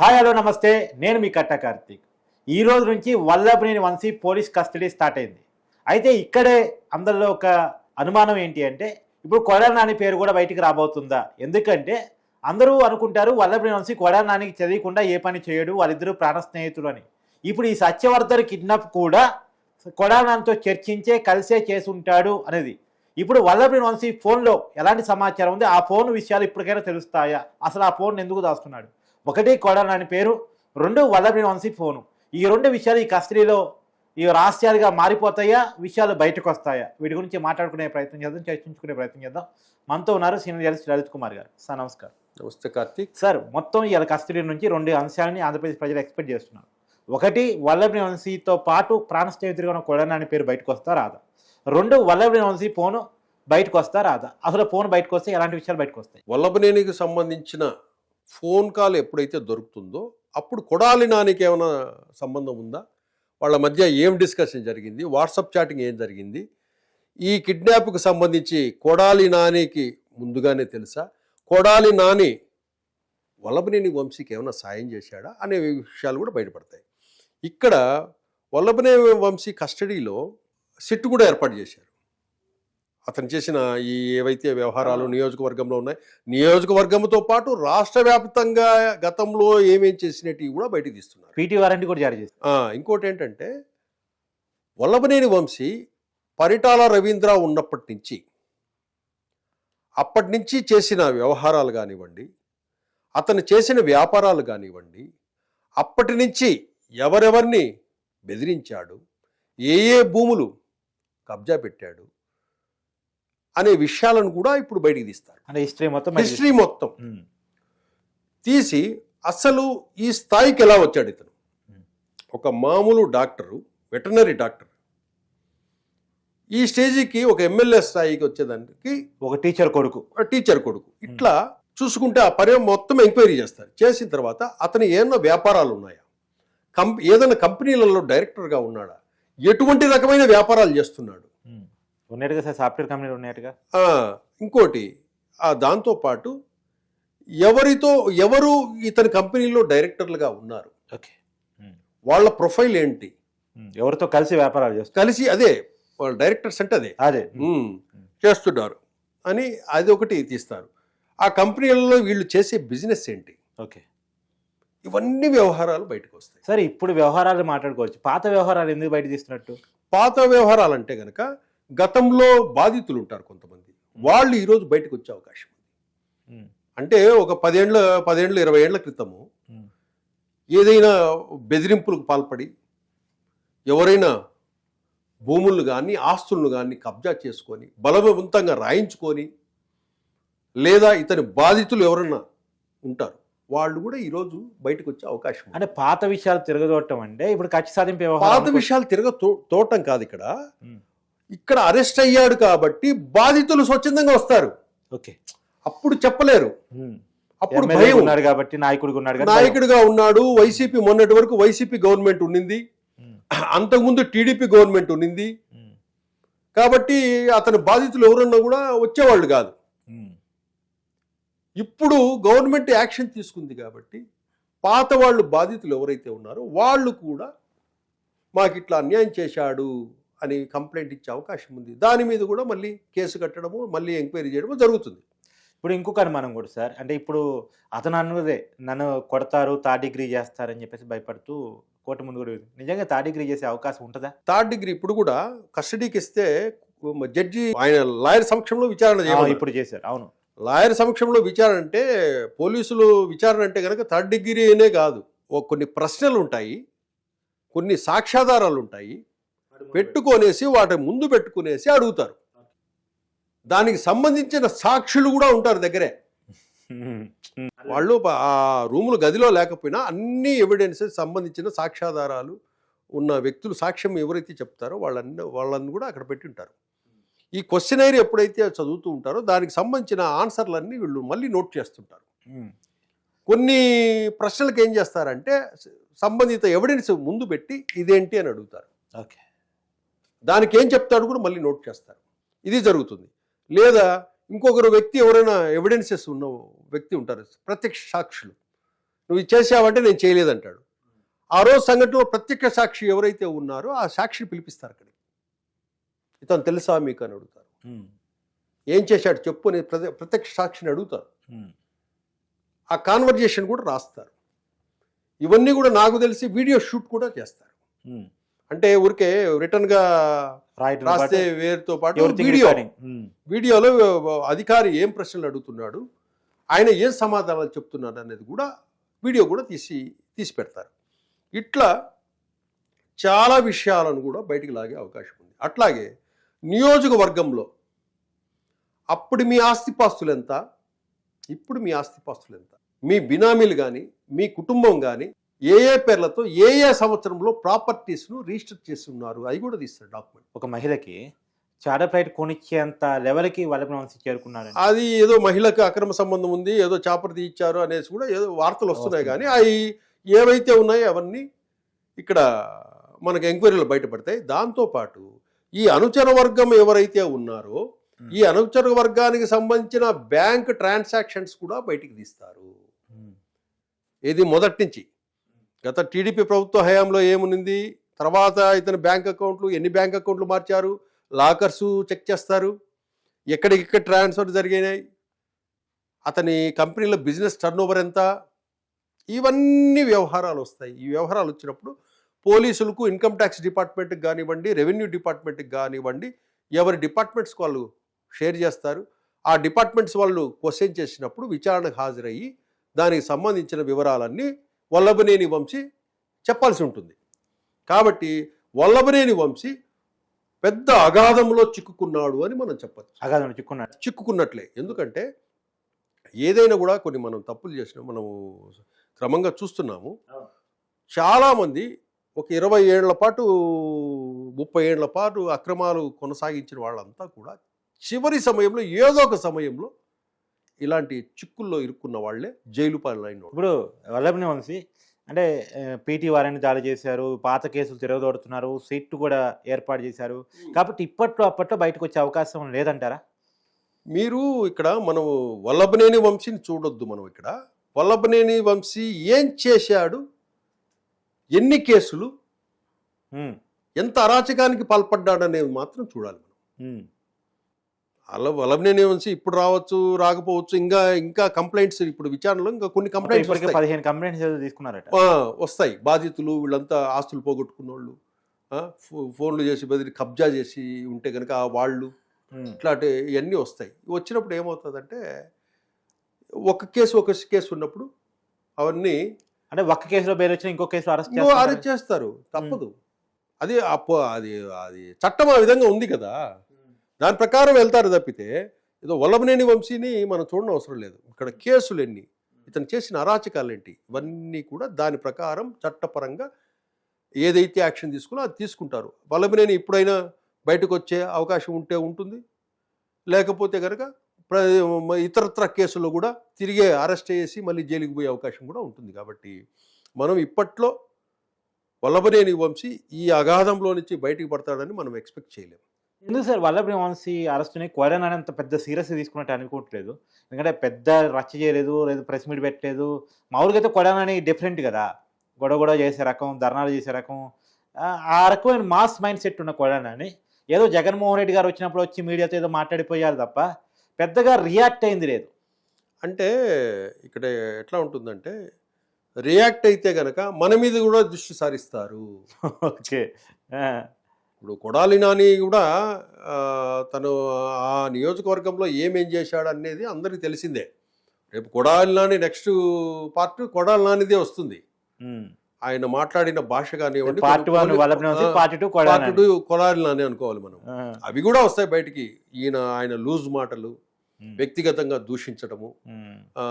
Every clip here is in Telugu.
హాయ్ హలో నమస్తే. నేను మీ కట్ట కార్తీక్. ఈ రోజు నుంచి Vallabhaneni Vamsi police custody start అయింది. అయితే ఇక్కడే అందరిలో ఒక అనుమానం ఏంటి అంటే ఇప్పుడు కొడాలి నాని పేరు కూడా బయటికి రాబోతుందా? ఎందుకంటే అందరూ అనుకుంటారు వల్లభనేని వంశీ కొడాలి నానికి చదివకుండా ఏ పని చేయడు వాళ్ళిద్దరూ ప్రాణ స్నేహితులు అని. ఇప్పుడు ఈ సత్యవర్ధన్ కిడ్నాప్ కూడా కొడాలి చర్చించే కలిసే చేసి ఉంటాడు అనేది. ఇప్పుడు వల్లభనేని వంశీ ఫోన్లో ఎలాంటి సమాచారం ఉంది? ఆ ఫోన్ విషయాలు ఇప్పటికైనా తెలుస్తాయా? అసలు ఆ ఫోన్ ఎందుకు దాస్తున్నాడు? ఒకటి కొడాలి నాని పేరు రెండు వల్లభనేని వంశీ ఫోను. ఈ రెండు విషయాలు ఈ కస్టడీలో ఈ రహస్యాలుగా మారిపోతాయా? విషయాలు బయటకు వస్తాయా వీటి గురించి మాట్లాడుకునే ప్రయత్నం చేద్దాం చర్చించుకునే ప్రయత్నం చేద్దాం. మనతో ఉన్నారు సీనియర్ జర్నలిస్ట్ లలిత్ కుమార్ గారు. సార్ నమస్కారం. నమస్తే కార్తీక్. సార్ మొత్తం ఇవాళ కస్టడీ నుంచి రెండు అంశాలని ఆంధ్రప్రదేశ్ ప్రజలు ఎక్స్పెక్ట్ చేస్తున్నారు. ఒకటి వల్లభని వంశీతో పాటు ప్రాణ స్నేహితుడిగా ఉన్న కొడనాని పేరు బయటకు వస్తా రాదా? రెండు వల్లభని వంశీ ఫోను బయటకు వస్తా రాదా? అసలు ఫోన్ బయటకు వస్తే ఎలాంటి విషయాలు బయటకు వస్తాయి వల్లభనేనికి సంబంధించిన ఫోన్ కాల్ ఎప్పుడైతే దొరుకుతుందో అప్పుడు కొడాలి నానికి ఏమైనా సంబంధం ఉందా? వాళ్ళ మధ్య ఏం డిస్కషన్ జరిగింది? వాట్సాప్ చాటింగ్ ఏం జరిగింది? ఈ కిడ్నాప్కు సంబంధించి కొడాలి నానికి ముందుగానే తెలుసా? కొడాలి నాని వల్లభనేని వంశీకి ఏమైనా సాయం చేశాడా? అనే విషయాలు కూడా బయటపడతాయి. ఇక్కడ వల్లభనేని వంశీ కస్టడీలో సిట్ కూడా ఏర్పాటు చేశారు. అతను చేసిన ఈ ఏవైతే వ్యవహారాలు నియోజకవర్గంలో ఉన్నాయి నియోజకవర్గంతో పాటు రాష్ట్ర వ్యాప్తంగా గతంలో ఏమేం చేసినట్టు కూడా బయటికి తీస్తున్నారు. పీటీ వారంటీ కూడా జారీ చేస్తారు ఆ, ఇంకోటి ఏంటంటే వల్లభనేని వంశీ పరిటాల రవీంద్ర ఉన్నప్పటి నుంచి అప్పటి నుంచి చేసిన వ్యవహారాలు కానివ్వండి అతను చేసిన వ్యాపారాలు కానివ్వండి అప్పటి నుంచి ఎవరెవరిని బెదిరించాడు ఏ ఏ భూములు కబ్జా పెట్టాడు అనే విషయాలను కూడా ఇప్పుడు బయటికి తీస్తారు. అంటే హిస్టరీ మొత్తం హిస్టరీ మొత్తం. తీసి అసలు ఈ స్థాయికి ఎలా వచ్చాడు ఇతను. ఒక మామూలు డాక్టరు వెటనరీ డాక్టర్. ఈ స్టేజీకి ఒక ఎమ్మెల్యే స్థాయికి వచ్చేదానికి ఒక టీచర్ కొడుకు. టీచర్ కొడుకు. ఇట్లా చూసుకుంటే ఆ పర్యం మొత్తం ఎంక్వైరీ చేస్తారు. చేసిన తర్వాత అతను ఏమన్నా వ్యాపారాలు ఉన్నాయా? కంప్ ఏదైనా కంపెనీలలో డైరెక్టర్గా ఉన్నాడా? ఎటువంటి రకమైన వ్యాపారాలు చేస్తున్నాడు? ఉన్నట్టుగా సార్? సాఫ్ట్వేర్ కంపెనీలు ఉన్నట్టుగా ఆ, ఇంకోటి ఆ దాంతోపాటు ఎవరితో ఎవరు ఇతని కంపెనీలో డైరెక్టర్లుగా ఉన్నారు? ఓకే. వాళ్ళ ప్రొఫైల్ ఏంటి? ఎవరితో కలిసి వ్యాపారాలు చేస్తారు? కలిసి అదే వాళ్ళ డైరెక్టర్స్ అంటే అదే. అదే. చేస్తున్నారు అని అది ఒకటి తీస్తారు. ఆ కంపెనీలలో వీళ్ళు చేసే బిజినెస్ ఏంటి? ఓకే. ఇవన్నీ వ్యవహారాలు బయటకు వస్తాయి. సరే ఇప్పుడు వ్యవహారాలు మాట్లాడుకోవచ్చు. పాత వ్యవహారాలు ఎందుకు బయట తీస్తున్నట్టు? పాత వ్యవహారాలు అంటే గనక గతంలో బాధితులు ఉంటారు కొంతమంది. వాళ్ళు ఈరోజు బయటకు వచ్చే అవకాశం ఉంది. అంటే ఒక పదేండ్ల పదేండ్ల ఇరవై ఏళ్ళ క్రితము ఏదైనా బెదిరింపులకు పాల్పడి ఎవరైనా భూములను కానీ ఆస్తులను కానీ కబ్జా చేసుకొని బలవంతంగా రాయించుకొని లేదా ఇతని బాధితులు ఎవరన్నా ఉంటారు వాళ్ళు కూడా ఈరోజు బయటకు వచ్చే అవకాశం ఉంది. అంటే పాత విషయాలు తిరగదోడటం అంటే ఇప్పుడు సాధింపు పాత విషయాలు తిరగ తో- తోటం కాదు ఇక్కడ. ఇక్కడ అరెస్ట్ అయ్యాడు కాబట్టి బాధితులు స్వచ్ఛందంగా వస్తారు. ఓకే. అప్పుడు చెప్పలేరు. అప్పుడు భయం. ఉన్నాడు కాబట్టి నాయకుడిగా ఉన్నాడు. నాయకుడిగా ఉన్నాడు. వైసీపీ మొన్నటి వరకు వైసీపీ గవర్నమెంట్ ఉండింది అంతకుముందు టీడీపీ గవర్నమెంట్ ఉండింది కాబట్టి అతని బాధితులు ఎవరన్నా కూడా వచ్చేవాళ్ళు కాదు. ఇప్పుడు గవర్నమెంట్ యాక్షన్ తీసుకుంది కాబట్టి పాత వాళ్ళు బాధితులు ఎవరైతే ఉన్నారో వాళ్ళు కూడా మాకు ఇట్లా అన్యాయం చేశాడు. అని కంప్లైంట్ ఇచ్చే అవకాశం ఉంది. దాని మీద కూడా మళ్ళీ కేసు కట్టడము మళ్ళీ ఎంక్వైరీ చేయడము జరుగుతుంది. ఇప్పుడు ఇంకొక అనుమానం కూడా సార్. అంటే ఇప్పుడు అతను అన్నదే నన్ను కొడతారు థర్డ్ డిగ్రీ చేస్తారని చెప్పేసి భయపడుతూ కోర్టు ముందు కూడా. నిజంగా థర్డ్ డిగ్రీ చేసే అవకాశం ఉంటుందా? థర్డ్ డిగ్రీ ఇప్పుడు కూడా కస్టడీకి ఇస్తే జడ్జి ఆయన లాయర్ సమక్షంలో విచారణ చేయాలి ఇప్పుడు చేశారు. అవును. లాయర్ సమక్షంలో విచారణ అంటే పోలీసులు విచారణ అంటే కనుక థర్డ్ డిగ్రీనే కాదు. కొన్ని ప్రశ్నలు ఉంటాయి కొన్ని సాక్ష్యాధారాలు ఉంటాయి. పెట్టుకొనేసి వాటి ముందు పెట్టుకునేసి అడుగుతారు. దానికి సంబంధించిన సాక్షులు కూడా ఉంటారు దగ్గరే. వాళ్ళు ఆ రూములు గదిలో లేకపోయినా అన్ని ఎవిడెన్సెస్ సంబంధించిన సాక్ష్యాధారాలు ఉన్న వ్యక్తులు సాక్ష్యం ఎవరైతే చెప్తారో వాళ్ళన్ని వాళ్ళని కూడా అక్కడ పెట్టి ఉంటారు. ఈ క్వశ్చనైర్ ఎప్పుడైతే చదువుతూ ఉంటారో దానికి సంబంధించిన ఆన్సర్లన్నీ వీళ్ళు మళ్ళీ నోట్ చేస్తుంటారు. కొన్ని ప్రశ్నలకు ఏం చేస్తారంటే సంబంధిత ఎవిడెన్స్ ముందు పెట్టి ఇదేంటి అని అడుగుతారు. ఓకే. దానికి ఏం చెప్తాడు కూడా మళ్ళీ నోట్ చేస్తారు. ఇది జరుగుతుంది. లేదా ఇంకొకరు వ్యక్తి ఎవరైనా ఎవిడెన్సెస్ ఉన్న వ్యక్తి ఉంటారు ప్రత్యక్ష సాక్షులు. నువ్వు ఇది చేసావంటే నేను చేయలేదంటాడు. ఆ రోజు సంఘటనలో ప్రత్యక్ష సాక్షి ఎవరైతే ఉన్నారో ఆ సాక్షిని పిలిపిస్తారు అక్కడికి. ఇతను తెలుసా మీకు అని అడుగుతారు. ఏం చేశాడు చెప్పు అని ప్రత్య- ప్రత్యక్ష సాక్షిని అడుగుతారు. ఆ కాన్వర్జేషన్ కూడా రాస్తారు. ఇవన్నీ కూడా నాకు తెలిసి వీడియో షూట్ కూడా చేస్తారు. అంటే ఊరికే రిటర్న్గా రాస్తే వేరుతో పాటు వీడియో. వీడియోలో అధికారి ఏం ప్రశ్నలు అడుగుతున్నాడు ఆయన ఏం సమాధానాలు చెప్తున్నాడు అనేది కూడా వీడియో కూడా తీసి తీసి పెడతారు. ఇట్లా చాలా విషయాలను కూడా బయటికి లాగే అవకాశం ఉంది. అట్లాగే నియోజకవర్గంలో అప్పుడు మీ ఆస్తిపాస్తులు ఎంత? ఇప్పుడు మీ ఆస్తిపాస్తులు ఎంత? మీ బినామీలు కానీ మీ కుటుంబం కానీ ఏ ఏ పేర్లతో ఏ ఏ సంవత్సరంలో ప్రాపర్టీస్ను రిజిస్టర్ చేసి ఉన్నారు అవి కూడా తీస్తారు డాక్యుమెంట్. ఒక మహిళకి చార్టర్ ఫ్లైట్ కొనిచ్చేంత లెవెల్కి వల్లభ వంశీ చేరుకున్నారండి. అది ఏదో మహిళకు అక్రమ సంబంధం ఉంది ఏదో చాపర్ తీయించారు అనేసి కూడా ఏదో వార్తలు వస్తున్నాయి కానీ అవి ఏవైతే ఉన్నాయో అవన్నీ ఇక్కడ మనకు ఎంక్వైరీలు బయటపడతాయి. దాంతోపాటు ఈ అనుచర వర్గం ఎవరైతే ఉన్నారో ఈ అనుచర వర్గానికి సంబంధించిన బ్యాంక్ ట్రాన్సాక్షన్స్ కూడా బయటికి తీస్తారు. ఇది మొదటి నుంచి. గత టీడీపీ ప్రభుత్వ హయాంలో ఏమునింది తర్వాత ఇతని బ్యాంక్ అకౌంట్లు ఎన్ని బ్యాంక్ అకౌంట్లు మార్చారు? లాకర్సు చెక్ చేస్తారు. ఎక్కడికెక్కడ ట్రాన్స్ఫర్ జరిగినాయి? అతని కంపెనీలో బిజినెస్ టర్న్ ఓవర్ ఎంత? ఇవన్నీ వ్యవహారాలు వస్తాయి. ఈ వ్యవహారాలు వచ్చినప్పుడు పోలీసులకు ఇన్కమ్ ట్యాక్స్ డిపార్ట్మెంట్కి కానివ్వండి రెవెన్యూ డిపార్ట్మెంట్కి కానివ్వండి ఎవరి డిపార్ట్మెంట్స్ వాళ్ళు షేర్ చేస్తారు. ఆ డిపార్ట్మెంట్స్ వాళ్ళు క్వశ్చన్ చేసినప్పుడు విచారణకు హాజరయ్యి దానికి సంబంధించిన వివరాలన్నీ వల్లభనేని వంశీ చెప్పాల్సి ఉంటుంది. కాబట్టి వల్లభనేని వంశీ పెద్ద అగాధంలో చిక్కుకున్నాడు అని మనం చెప్పచ్చు. అగాధంలో చిక్కున్నాడు. చిక్కుకున్నట్లే. ఎందుకంటే ఏదైనా కూడా కొన్ని మనం తప్పులు చేసిన మనము క్రమంగా చూస్తున్నాము. చాలామంది ఒక ఇరవై ఏళ్ళ పాటు ముప్పై ఏళ్ళ పాటు అక్రమాలు కొనసాగించిన వాళ్ళంతా కూడా చివరి సమయంలో ఏదో ఒక సమయంలో ఇలాంటి చిక్కుల్లో ఇరుక్కున్న వాళ్ళే జైలు పాలైన. ఇప్పుడు వల్లభని వంశీ అంటే పీటీ వారిని దాడి చేశారు పాత కేసులు తిరగదోడుతున్నారు సీట్ కూడా ఏర్పాటు చేశారు. కాబట్టి ఇప్పట్లో అప్పట్లో బయటకు వచ్చే అవకాశం లేదంటారా? మీరు ఇక్కడ మనం వల్లభనేని వంశీని చూడొద్దు మనం ఇక్కడ. వల్లభనేని వంశీ ఏం చేశాడు? ఎన్ని కేసులు? ఎంత అరాచకానికి పాల్పడ్డాడనేది మాత్రం చూడాలి మనం. అలా వంశీ ఇప్పుడు రావచ్చు రాకపోవచ్చు ఇంకా ఇంకా కంప్లైంట్స్ ఇప్పుడు విచారణలో ఇంకా కొన్ని కంప్లైంట్స్ పదిహేను కంప్లైంట్స్ తీసుకున్నారట. వస్తాయి. బాధితులు వీళ్ళంతా ఆస్తులు పోగొట్టుకున్న వాళ్ళు ఫోన్లు చేసి బదిలీ కబ్జా చేసి ఉంటే కనుక వాళ్ళు ఇట్లాంటి ఇవన్నీ వస్తాయి. వచ్చినప్పుడు ఏమవుతుందంటే ఒక కేసు ఒక కేసు ఉన్నప్పుడు అవన్నీ అంటే ఒక్క కేసులో బెయిల్ వచ్చిన ఇంకో కేసులో అరెస్ట్ అరెస్ట్ చేస్తారు. తప్పదు. అది అప్పు అది అది చట్టం ఆ విధంగా ఉంది కదా. దాని ప్రకారం వెళ్తారు తప్పితే ఏదో వల్లభనేని వంశీని మనం చూడడం అవసరం లేదు. ఇక్కడ కేసులు ఎన్ని? ఇతను చేసిన అరాచకాలు ఏంటి? ఇవన్నీ కూడా దాని ప్రకారం చట్టపరంగా ఏదైతే యాక్షన్ తీసుకున్నా అది తీసుకుంటారు. వల్లభనేని ఎప్పుడైనా బయటకు వచ్చే అవకాశం ఉంటే ఉంటుంది. లేకపోతే కనుక ప్ర ఇతరత్ర కేసుల్లో కూడా తిరిగే అరెస్ట్ చేసి మళ్ళీ జైలుకి పోయే అవకాశం కూడా ఉంటుంది. కాబట్టి మనం ఇప్పట్లో వల్లభనేని వంశీ ఈ అగాధంలో నుంచి బయటికి పడతాడని మనం ఎక్స్పెక్ట్ చేయలేము ఎందుకు సార్ వల్లభని వంశీ అరెస్ట్ని? కోరని అంత పెద్ద సీరియస్ తీసుకున్నట్టు అనుకోవట్లేదు. ఎందుకంటే పెద్ద రచ్చ చేయలేదు లేదు ప్రెస్ మీట్ పెట్టలేదు. మామూలుగా అయితే కొడానని డిఫరెంట్ కదా. గొడవ గొడవ చేసే రకం ధర్నాలు చేసే రకం. ఆ- రకమైన మాస్ మైండ్ సెట్ ఉన్న కొడానని ఏదో జగన్మోహన్ రెడ్డి గారు వచ్చినప్పుడు వచ్చి మీడియాతో ఏదో మాట్లాడిపోయారు తప్ప పెద్దగా రియాక్ట్ అయింది లేదు. అంటే ఇక్కడ ఎట్లా ఉంటుందంటే రియాక్ట్ అయితే గనక మన మీద కూడా దృష్టి సారిస్తారు. ఓకే. ఇప్పుడు కొడాలి నాని కూడా తను ఆ నియోజకవర్గంలో ఏమేం చేశాడు అనేది అందరికీ తెలిసిందే. రేపు కొడాలి నాని నెక్స్ట్ పార్ట్ కొడాలి నానిదే వస్తుంది. ఆయన మాట్లాడిన భాష కానివ్వండి పార్ట్ టూ కొడాలి నాని. అనుకోవాలి మనం. అవి కూడా వస్తాయి బయటికి. ఈయన ఆయన లూజ్ మాటలు వ్యక్తిగతంగా దూషించడము ఆ,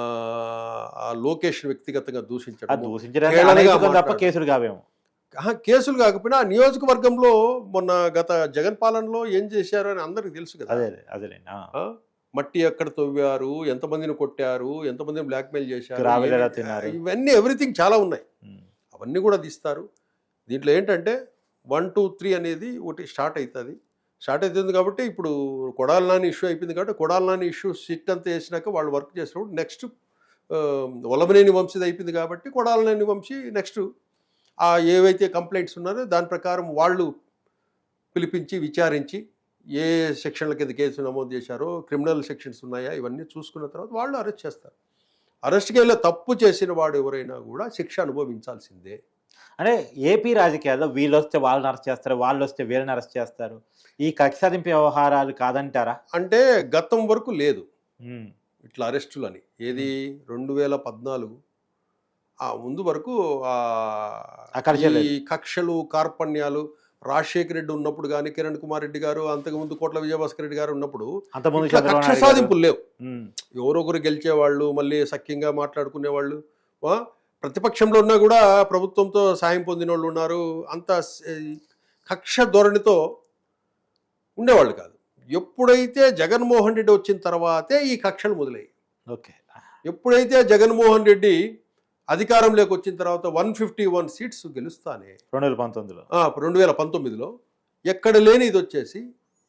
ఆ లోకేష్ వ్యక్తిగతంగా తప్ప మాట్లాడు. కేసులు కావేమో. కేసులు కాకపోయినా ఆ నియోజకవర్గంలో మొన్న గత జగన్ పాలనలో ఏం చేశారు అని అందరికి తెలుసు కదా అదే అదే అదేలేండి ఆ. ఆ? మట్టి ఎక్కడ తవ్వారు ఎంతమందిని కొట్టారు ఎంతమందిని బ్లాక్మెయిల్ చేశారు? ఇవన్నీ ఎవ్రీథింగ్ చాలా ఉన్నాయి. అవన్నీ కూడా తీస్తారు దీంట్లో ఏంటంటే వన్ టూ త్రీ అనేది ఒకటి స్టార్ట్ అవుతుంది స్టార్ట్ అవుతుంది కాబట్టి ఇప్పుడు కొడాలి నాని ఇష్యూ అయిపోయింది కాబట్టి కొడాలి నాని ఇష్యూ సిట్ అంతా వేసినాక వాళ్ళు వర్క్ చేసినప్పుడు నెక్స్ట్ వల్లభనేని వంశీది అయిపోయింది కాబట్టి కొడాలనేని వంశీ నెక్స్ట్ ఆ ఏవైతే కంప్లైంట్స్ ఉన్నారో దాని ప్రకారం వాళ్ళు పిలిపించి విచారించి ఏ సెక్షన్ల కింద కేసు నమోదు చేశారో క్రిమినల్ సెక్షన్స్ ఉన్నాయా ఇవన్నీ చూసుకున్న తర్వాత వాళ్ళు అరెస్ట్ చేస్తారు. అరెస్ట్కి వెళ్ళే తప్పు చేసిన వాడు ఎవరైనా కూడా శిక్ష అనుభవించాల్సిందే. అంటే ఏపీ రాజకీయాల్లో వీళ్ళు వస్తే వాళ్ళని అరెస్ట్ చేస్తారు వాళ్ళు వస్తే వీళ్ళని అరెస్ట్ చేస్తారు. ఈ కక్ష సాధింపు వ్యవహారాలు కాదంటారా? అంటే గతం వరకు లేదు. ఇట్లా అరెస్టులు అని ఏది రెండు వేల పద్నాలుగు ముందు వరకు ఈ. కక్షలు కార్పణ్యాలు రాజశేఖర రెడ్డి ఉన్నప్పుడు కానీ కిరణ్ కుమార్ రెడ్డి గారు అంతకుముందు కోట్ల విజయభాస్కర్ రెడ్డి గారు ఉన్నప్పుడు కక్ష సాధింపులు లేవు. ఎవరొకరు గెలిచేవాళ్ళు మళ్ళీ సఖ్యంగా మాట్లాడుకునేవాళ్ళు ప్రతిపక్షంలో ఉన్నా కూడా ప్రభుత్వంతో సాయం పొందిన వాళ్ళు ఉన్నారు. అంత కక్ష ధోరణితో ఉండేవాళ్ళు కాదు. ఎప్పుడైతే జగన్మోహన్ రెడ్డి వచ్చిన తర్వాతే ఈ కక్షలు మొదలయ్యాయి. ఓకే. ఎప్పుడైతే జగన్మోహన్ రెడ్డి అధికారంలోకి వచ్చిన తర్వాత వన్ ఫిఫ్టీ వన్ సీట్స్ గెలుస్తానే. రెండు వేల పంతొమ్మిదిలో. రెండు వేల పంతొమ్మిదిలో ఎక్కడ లేని ఇది వచ్చేసి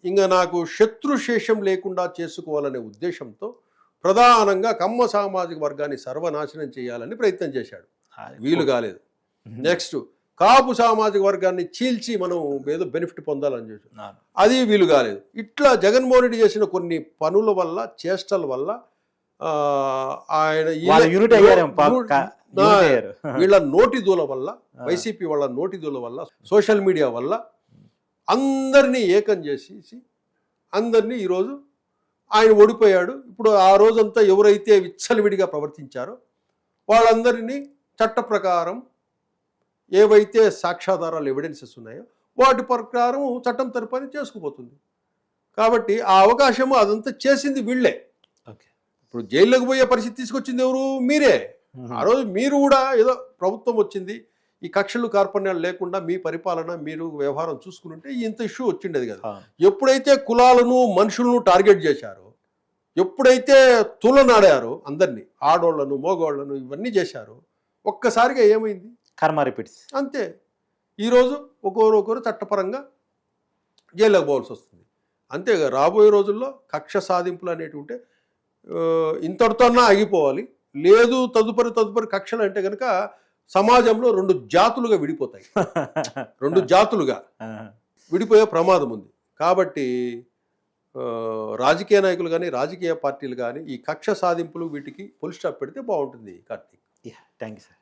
ఇంకా నాకు శత్రుశేషం లేకుండా చేసుకోవాలనే ఉద్దేశంతో ప్రధానంగా కమ్మ సామాజిక వర్గాన్ని సర్వనాశనం చేయాలని ప్రయత్నం చేశాడు. వీలు కాలేదు. నెక్స్ట్ కాపు సామాజిక వర్గాన్ని చీల్చి మనం ఏదో బెనిఫిట్ పొందాలని అవును. అది వీలు కాలేదు. ఇట్లా జగన్మోహన్ రెడ్డి చేసిన కొన్ని పనుల వల్ల చేష్టల వల్ల ఆయన యూనిట్ అయ్యారు వీళ్ళ నోటి దూల వల్ల. వైసీపీ వాళ్ళ నోటి దూల వల్ల సోషల్ మీడియా వల్ల అందరినీ ఏకం చేసేసి అందరినీ ఈరోజు ఆయన ఓడిపోయాడు. ఇప్పుడు ఆ రోజంతా ఎవరైతే విచ్చలవిడిగా ప్రవర్తించారో వాళ్ళందరినీ చట్ట ప్రకారం ఏవైతే సాక్ష్యాధారాలు ఎవిడెన్సెస్ ఉన్నాయో వాటి ప్రకారం చట్టం తరపుని చేసుకుపోతుంది. కాబట్టి ఆ అవకాశము అదంతా చేసింది వీళ్ళే. ఓకే. ఇప్పుడు జైల్లోకి పోయే పరిస్థితి తీసుకొచ్చింది ఎవరు? మీరే. ఆ రోజు మీరు కూడా ఏదో ప్రభుత్వం వచ్చింది ఈ కక్షలు కార్పణ్యాలు లేకుండా మీ పరిపాలన మీరు వ్యవహారం చూసుకుంటే ఇంత ఇష్యూ వచ్చిండేది కదా. ఎప్పుడైతే కులాలను మనుషులను టార్గెట్ చేశారో ఎప్పుడైతే తులనాడారో అందరినీ ఆడోళ్ళను మోగోళ్ళను ఇవన్నీ చేశారో ఒక్కసారిగా ఏమైంది? కర్మ రిపీట్స్. అంతే. ఈరోజు ఒక్కొరు ఒకరు చట్టపరంగా జైల్లోకి పోవాల్సి వస్తుంది. అంతే రాబోయే రోజుల్లో కక్ష సాధింపులు అనేటివి ఉంటే ఇంతటితోన్నా ఆగిపోవాలి. లేదు తదుపరి తదుపరి కక్షలు అంటే కనుక సమాజంలో రెండు జాతులుగా విడిపోతాయి. రెండు జాతులుగా విడిపోయే ప్రమాదం ఉంది. కాబట్టి రాజకీయ నాయకులు కానీ రాజకీయ పార్టీలు కానీ ఈ కక్ష సాధింపులు వీటికి ఫుల్ స్టాప్ పెడితే బాగుంటుంది కార్తీక్. Thank you sir.